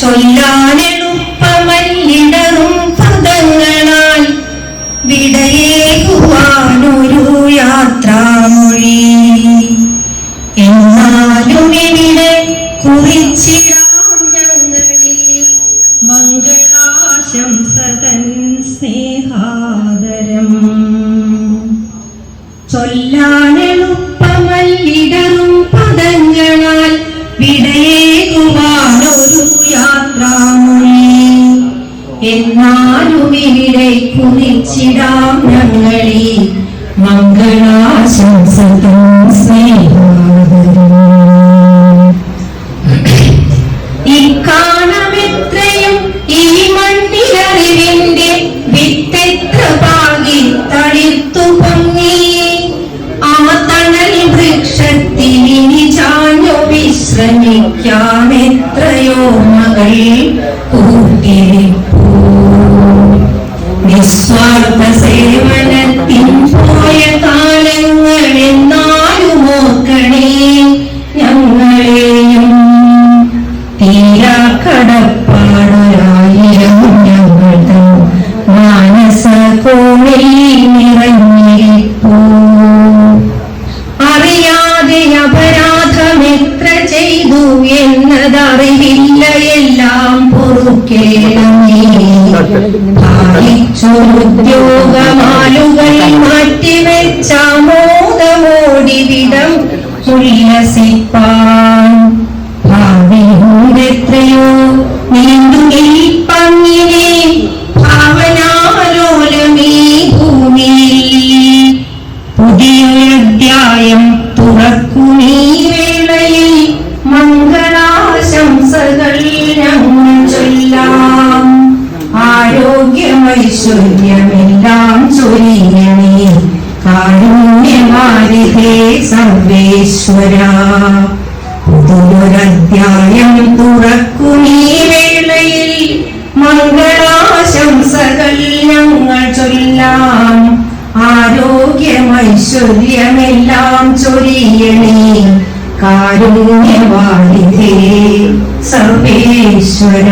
ചൊല്ലാനെളുപ്പമല്ലിടറും പദങ്ങളാൽ വിടയേകുവാനൊരു യാത്രാമൊഴി. എന്നാലും ഇവിടെ കുറിച്ചിടാം ഞങ്ങളിൽ മംഗളാശംസതൻ സ്നേഹാദരം. ചൊല്ലാനെളുപ്പമല്ലിടറും പദങ്ങളാൽ വിടയേകുവാനൊരു എന്നാലും ഇവിടെ കുറിച്ചിടാം ഞങ്ങളെ. മംഗളാശംസതം ഇക്കാണമെത്രയും ഈ മണ്ണിലറിവിന്റെ മകൾ ഞങ്ങളെയും തീരാ കടപ്പാടൊരായിരം ഞങ്ങൾ മാനസ കോണിൽ നിറഞ്ഞിരിപ്പൂ. അറിയാതെ അപരാധം എത്ര ചെയ്തു എന്നതറിവില്ല എല്ലാം പൊറുക്കേണമേ ഭാവിച്ചുദ്യോഗമാലുകൾ മാറ്റിവെച്ച മോദമോടിവിടം ഉല്ലസിപ്പാൻ ആരോഗ്യമൈശ്വര്യമെല്ലാം ചൊരിയണേ കാരുണ്യമാരിതേ സർവേശ്വര പുതിയൊരധ്യായം തുറക്കുന്നീ വേളയിൽ മംഗളാശംസകൾ ഞങ്ങൾ ചൊല്ലാം ആരോഗ്യമൈശ്വര്യമെല്ലാം ചൊരിയണേ കാരുണ്യവാണിധേ സർവേശ്വര.